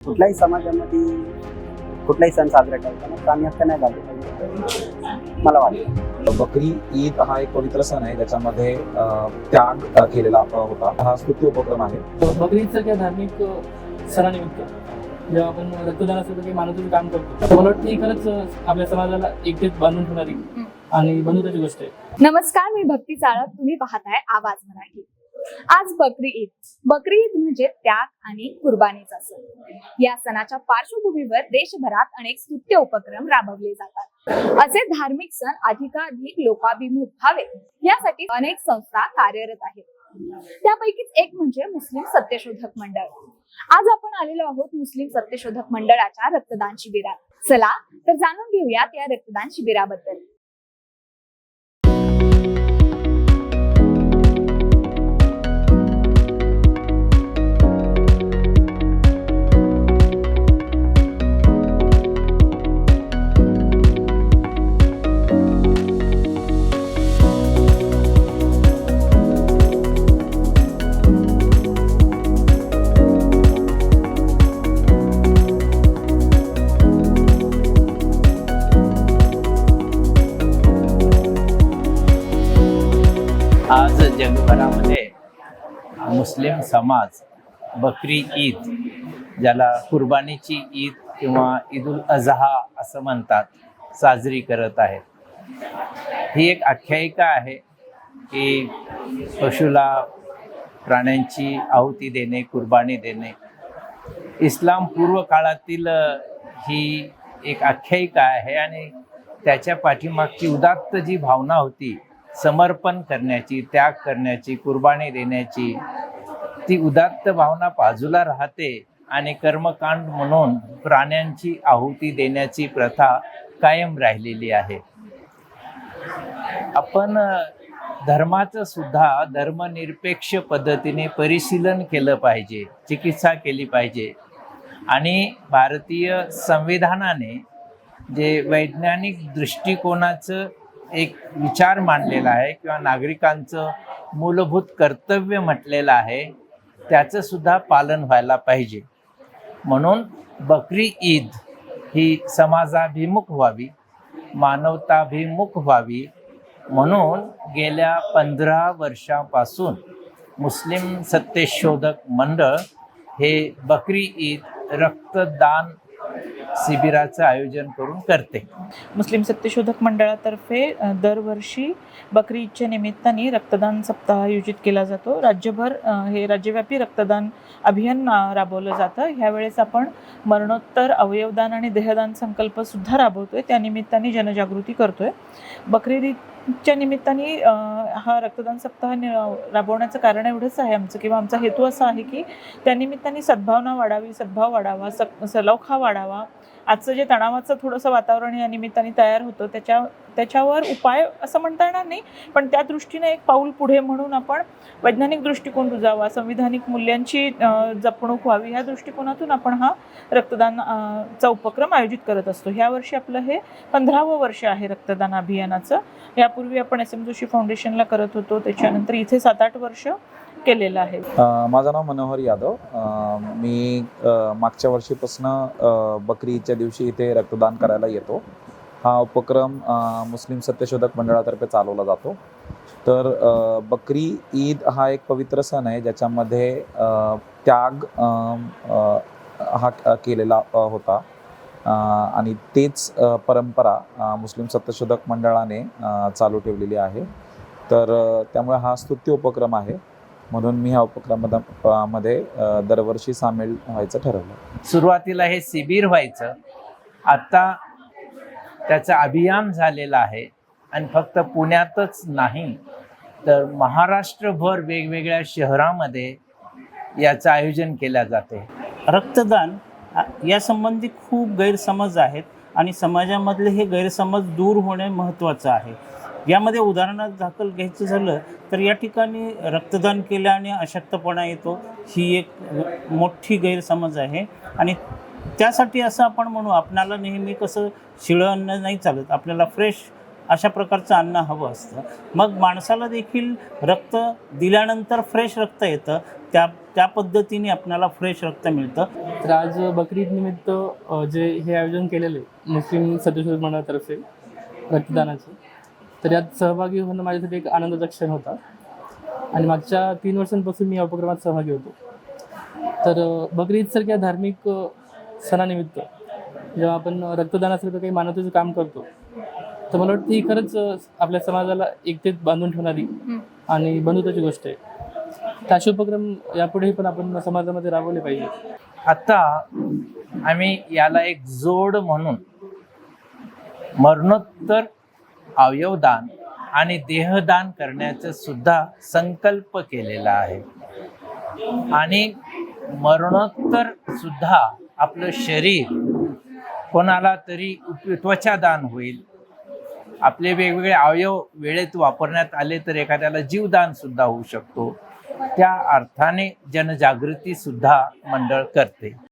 कुठल्याही समाजामध्ये कुठलाही सण साजरा करताना प्राणी हत्या नाही झाली पाहिजे. मला वाटतं. बकरी ईद हा एक पवित्र सण आहे. त्याच्यामध्ये त्याग केलेला होता. हा स्तुती उपक्रम आहे. बकरी ईदसारख्या धार्मिक सणानिमित्त? जेव्हा आपण रक्तदानासारखं काही मानवतेचं काम करतो मला वाटतं ही खरंच आपल्या समाजाला एकटेच बांधून ठेवणारी आणि बंधुताची गोष्ट आहे. नमस्कार मी भक्ती चाळक. तुम्ही पाहताय आवाज मराठी. आज बकरी ईद. बकरी ईद म्हणजे त्याग आणि कुर्बानीचा सण या सणाच्या पार्श्वभूमीवर देशभरात अनेक स्तुत्य उपक्रम राबवले जातात. असे धार्मिक सण अधिकाधिक लोकाभिमुख व्हावे यासाठी अनेक संस्था कार्यरत आहेत. त्यापैकीच एक म्हणजे मुस्लिम सत्यशोधक मंडळ. आज आपण आलेलो आहोत मुस्लिम सत्यशोधक मंडळाच्या रक्तदान शिबिरात. चला तर जाणून घेऊयात या रक्तदान शिबिराबद्दल. जगभरामध्ये मुस्लिम समाज बकरी ईद ज्याला कुर्बानीची ईद किंवा ईद उल अजहा असं म्हणतात साजरी करत आहेत. ही एक आख्यायिका आहे की पशुला प्राण्यांची आहुती देणे कुर्बानी देणे. इस्लाम पूर्व काळातील ही एक आख्यायिका आहे आणि त्याच्या पाठीमागची उदात्त जी भावना होती समर्पण करण्याची त्याग करण्याची कुर्बानी देण्याची ती उदात्त भावना बाजूला राहते आणि कर्मकांड म्हणून प्राण्यांची आहुती देण्याची प्रथा कायम राहिलेली आहे. आपण धर्माचं सुद्धा धर्मनिरपेक्ष पद्धतीने परिशीलन केलं पाहिजे चिकित्सा केली पाहिजे. आणि भारतीय संविधानाने जे वैज्ञानिक दृष्टिकोनाचं एक विचार मांडलेला आहे किंवा नागरिकांचं मूलभूत कर्तव्य म्हटलेलं आहे त्याचं सुद्धा पालन व्हायला पाहिजे. म्हणून बकरी ईद ही समाजाभिमुख व्हावी मानवताभिमुख व्हावी. म्हणून गेल्या पंधरा वर्षापासून मुस्लिम सत्यशोधक मंडळ हे बकरी ईद रक्तदान शिबिराचं आयोजन करून करते. मुस्लिम सत्यशोधक मंडळातर्फे दरवर्षी बकरी ईदच्या निमित्ताने रक्तदान सप्ताह आयोजित केला जातो. राज्यभर हे राज्यव्यापी रक्तदान अभियान राबवलं जातं. ह्यावेळेस आपण मरणोत्तर अवयवदान आणि देहदान संकल्प सुद्धा राबवतोय. त्या निमित्ताने जनजागृती करतोय. बकरी च्या निमित्ताने हा रक्तदान सप्ताह नि- राबवण्याचं कारण एवढंच आहे आमचं किंवा आमचा हेतू असा आहे की त्यानिमित्ताने सद्भावना वाढावी सद्भाव वाढावा सक सलोखा वाढावा आजचं जे तणावाचं थोडंसं वातावरण या निमित्ताने तयार होतं त्याच्या त्याच्यावर उपाय असं म्हणता येणार नाही. पण त्या दृष्टीने एक पाऊल पुढे म्हणून आपण वैज्ञानिक दृष्टिकोन रुजावा संविधानिक मूल्यांची जपणूक व्हावी ह्या दृष्टिकोनातून आपण हा रक्तदान चा उपक्रम आयोजित करत असतो. ह्या वर्षी आपलं हे पंधरावं वर्ष आहे रक्तदान अभियानाचं. यापूर्वी आपण एस एम जोशी फाउंडेशनला करत होतो. त्याच्यानंतर इथे सात आठ वर्ष केलेलं आहे. माझं नाव मनोहर यादव. मी मागच्या वर्षीपासून बकरीच्या दिवशी इथे रक्तदान करायला येतो. हा उपक्रम मुस्लिम सत्यशोधक मंडळातर्फे चालवला जातो. तर बकरी ईद हा एक पवित्र सण आहे ज्याच्यामध्ये त्याग हा केलेला होता. आणि तेच परंपरा मुस्लिम सत्यशोधक मंडळाने चालू ठेवलेली आहे. तर त्यामुळे हा स्तुत्य उपक्रम आहे. म्हणून मी ह्या उपक्रमामध्ये दरवर्षी सामील व्हायचं ठरवलं. सुरुवातीला हे शिबिर व्हायचं. आता त्याचं अभियान झालेलं आहे आणि फक्त पुण्यातच नाही तर महाराष्ट्रभर वेगवेगळ्या शहरामध्ये याचं आयोजन केल्या जाते. रक्तदान यासंबंधी खूप गैरसमज आहेत आणि समाजामधले हे गैरसमज दूर होणे महत्त्वाचं आहे. यामध्ये उदाहरणार्थ दाखल घ्यायचं झालं तर या ठिकाणी रक्तदान केल्याने अशक्तपणा येतो. ही एक मोठी गैरसमज आहे. आणि त्यासाठी असं आपण म्हणू आपणाला नेहमी कसं शिळं अन्न नाही चालत आपल्याला फ्रेश अशा प्रकारचं अन्न हवं असतं. मग माणसाला देखील रक्त दिल्यानंतर फ्रेश रक्त येतं. त्या त्या पद्धतीने आपल्याला फ्रेश रक्त मिळतं. तर आज बकरीद निमित्त जे हे आयोजन केलेलं आहे मुस्लिम सदस्य मंडळातर्फे रक्तदानाचं तर यात सहभागी होणं माझ्यासाठी एक आनंदाचा क्षण होता. आणि मागच्या तीन वर्षांपासून मी या उपक्रमात सहभागी होतो. तर बकरी ईदसारख्या धार्मिक सणानिमित्त जेव्हा आपण रक्तदानासारखं काही मानवतेचं काम करतो तर मला वाटतं ही खरंच आपल्या समाजाला एकतेत बांधून ठेवणारी आणि बंधुत्वाची गोष्ट आहे. तर असे उपक्रम यापुढेही पण आपण समाजामध्ये राबवले पाहिजे. आता आम्ही याला एक जोड म्हणून मरणोत्तर अवयवदान आणि देहदान करण्याचा सुद्धा संकल्प केलेला आहे. आणि मरणोत्तर सुद्धा आपलं शरीर कोणाला तरी उप- त्वचादान होईल. आपले वेगवेगळे अवयव वेळेत वापरण्यात आले तर एखाद्याला जीवदान सुद्धा होऊ शकतो. त्या अर्थाने जनजागृती सुद्धा मंडळ करते.